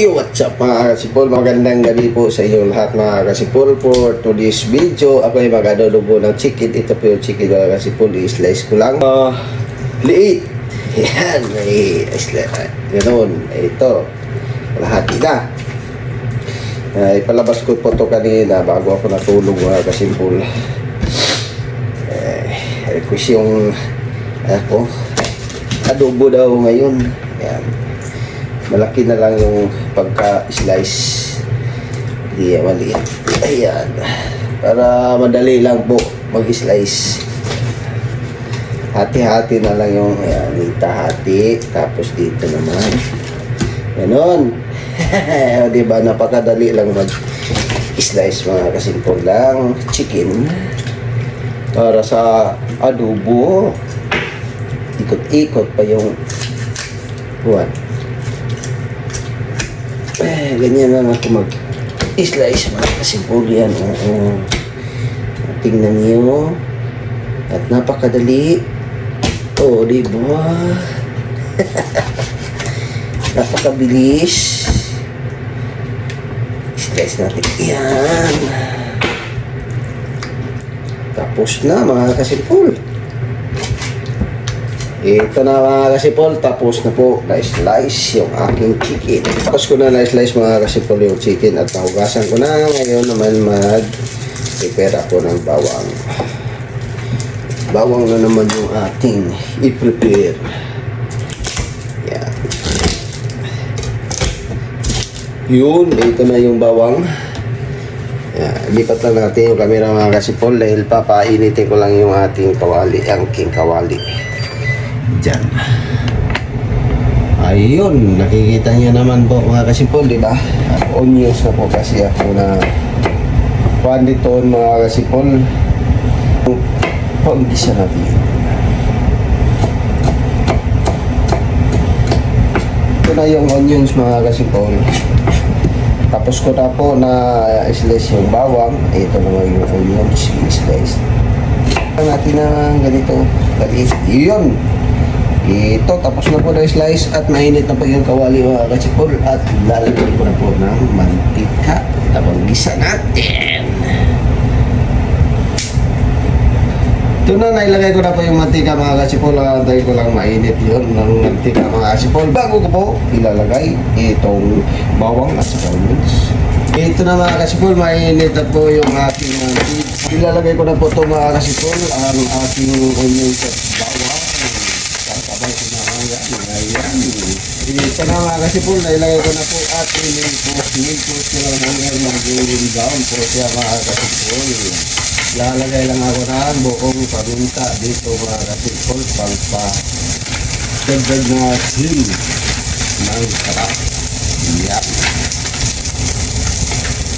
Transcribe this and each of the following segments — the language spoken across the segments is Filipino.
Hey, what's up mga kasipol? Magandang gabi po sa inyong lahat mga kasipol for today's video. Ako ay magadudubo ng chicken. Ito po yung chicken mga kasipol. I-slice ko lang. Uh, liit. Yan, may slice. Ganun. Ito. Lahati na. Uh, ipalabas ko po ito kanina bago ako natulog mga kasipol. Eh, request yung ako. Adobo daw ngayon. Yan malaki na lang yung pagka-slice. Hindi yan maliit. Ayan. Para madali lang po mag-slice. Hati-hati na lang yung ayan, dito hati. Tapos dito naman. Ganon. o diba, napakadali lang mag-slice mga kasimpol lang chicken. Para sa adobo. Ikot-ikot pa yung buwan. Ganyan lang ako mag-slice mga kasimpul yan. Oo. Tingnan niyo. At napakadali. Oo, di ba? Napakabilis. Slice natin. Yan. Tapos na mga kasimpul. Ito na mga kasipol, tapos na po na-slice yung aking chicken. Tapos ko na na-slice mga kasipol yung chicken at nahugasan ko na. Ngayon naman mag-prepare ako ng bawang. Bawang na naman yung ating i-prepare. Yan. Yun, ito na yung bawang. Yan, lipat lang natin yung camera mga kasipol dahil papainitin ko lang yung ating kawali, ang king kawali. Diyan. Ayun, nakikita niyo naman po mga kasipol, di ba? Onions na po kasi ako na panditon mga kasipol. Pag-isa natin. Ito na yung onions mga kasipol. Tapos ko na po na slice yung bawang. Ito naman yung onions, slice. natin na ganito. Dali. Yun. Ito, tapos na po na slice at mainit na po yung kawali mga katsipol at lalagyan ko na po ng mantika. Tapos gisa natin. Ito na, nailagay ko na po yung mantika mga katsipol. Antay ko lang mainit yun ng mantika mga katsipol. Bago ko po ilalagay itong bawang at onions. Ito na mga kasipol, mainit na po yung aking mantika. Ilalagay ko na po ito mga kasipol, ang aking onions at bawang. Sabay ko na ang yan. Ayan. Ito na mga kasipol, nailagay ko na po at ilimos. Ilimos ko lang hanggang mag-golden brown po siya mga kasipol. Lalagay lang ako ng buong paminta dito mga kasipol. Pagpa dagdag na slim ng sarap. Yan.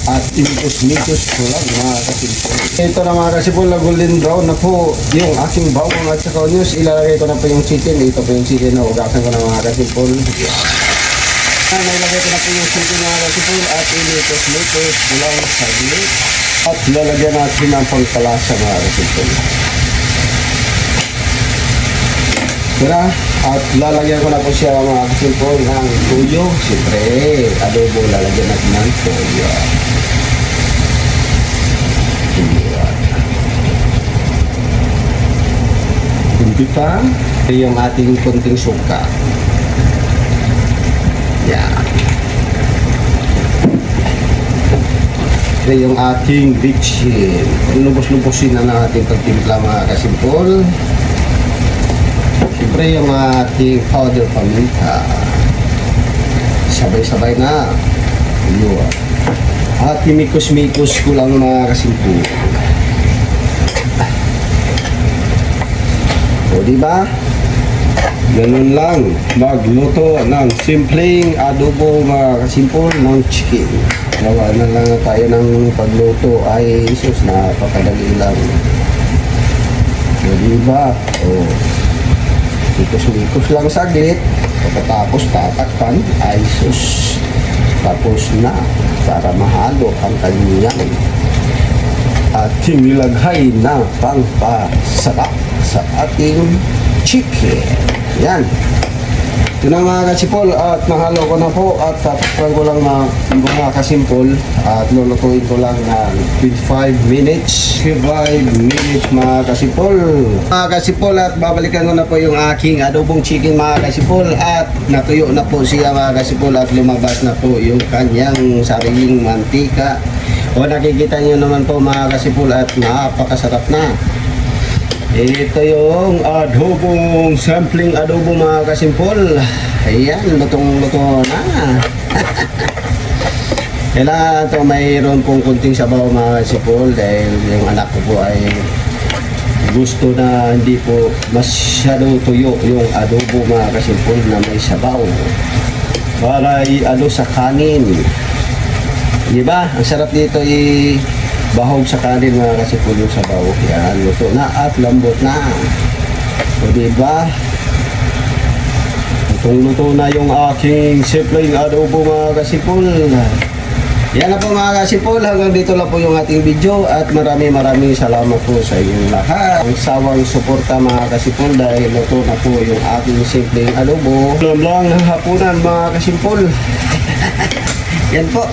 At imikos-mikos ko lang mga kasipol. Ito na mga kasipol na golden brown na po yung aking bawang at saka onions. Ilalagay ko na po yung chicken. Ito po yung chicken na ugasan ko na mga kasipol. Nailagay ko na po yung chicken mga kasipol at imikos-mikos ko lang sa gilid. At lalagyan natin ng pangkalasa mga kasipol. Tira, at lalagyan ko na po siya mga kasimple ng tuyo. Siyempre, adobo, lalagyan natin ng tuyo. Ito yung ating kunting suka. Yan. Ito yung ating bitchin. Lubos-lubosin na natin pagtimpla mga kasimpol. Siyempre yung ating powder paminta. Sabay-sabay na. Yun. At imikos-mikos ko lang mga kasimpo. O di ba? Ganun lang magluto ng simpleng adobo mga kasimpol ng chicken. Gawa na lang tayo ng pagluto ay sus napakadali lang. O di ba? O Likos-likos lang saglit. Pagkatapos tatakpan, ay sus. Tapos na para mahalo ang kanyang ating nilagay na pangpasarap sa ating chicken. Yan. Ito na mga kasipol at nahalo ko na po at tatakpan ko lang na mga kasimpol at lulutuin ko lang na 25 minutes. 25 minutes mga kasipol mga kasipol at babalikan ko na po yung aking adobong chicken mga kasipol at natuyo na po siya mga kasipol at lumabas na po yung kanyang sariling mantika. O nakikita nyo naman po mga kasipol at napakasarap na ito yung adobong sampling adobo mga kasimpol. Ayan, lutong-luto na. Kailangan ito mayroon pong kunting sabaw mga kasimpol dahil yung anak ko po ay gusto na hindi po masyadong tuyo yung adobo mga kasimpol na may sabaw. Para i-ano sa kanin. Di ba? Ang sarap dito i bahog sa kanin mga kasipul yung sabaw. Yan, luto na at lambot na. O di ba? Lutong-luto na yung aking simpleng adobo mga kasipul. Yan na po mga kasipul, hanggang dito lang po yung ating video at marami maraming salamat po sa inyong lahat. Ang sawang suporta mga kasipul dahil luto na po yung aking simpleng adobo. Lang lang hapunan mga kasipul. Yan po.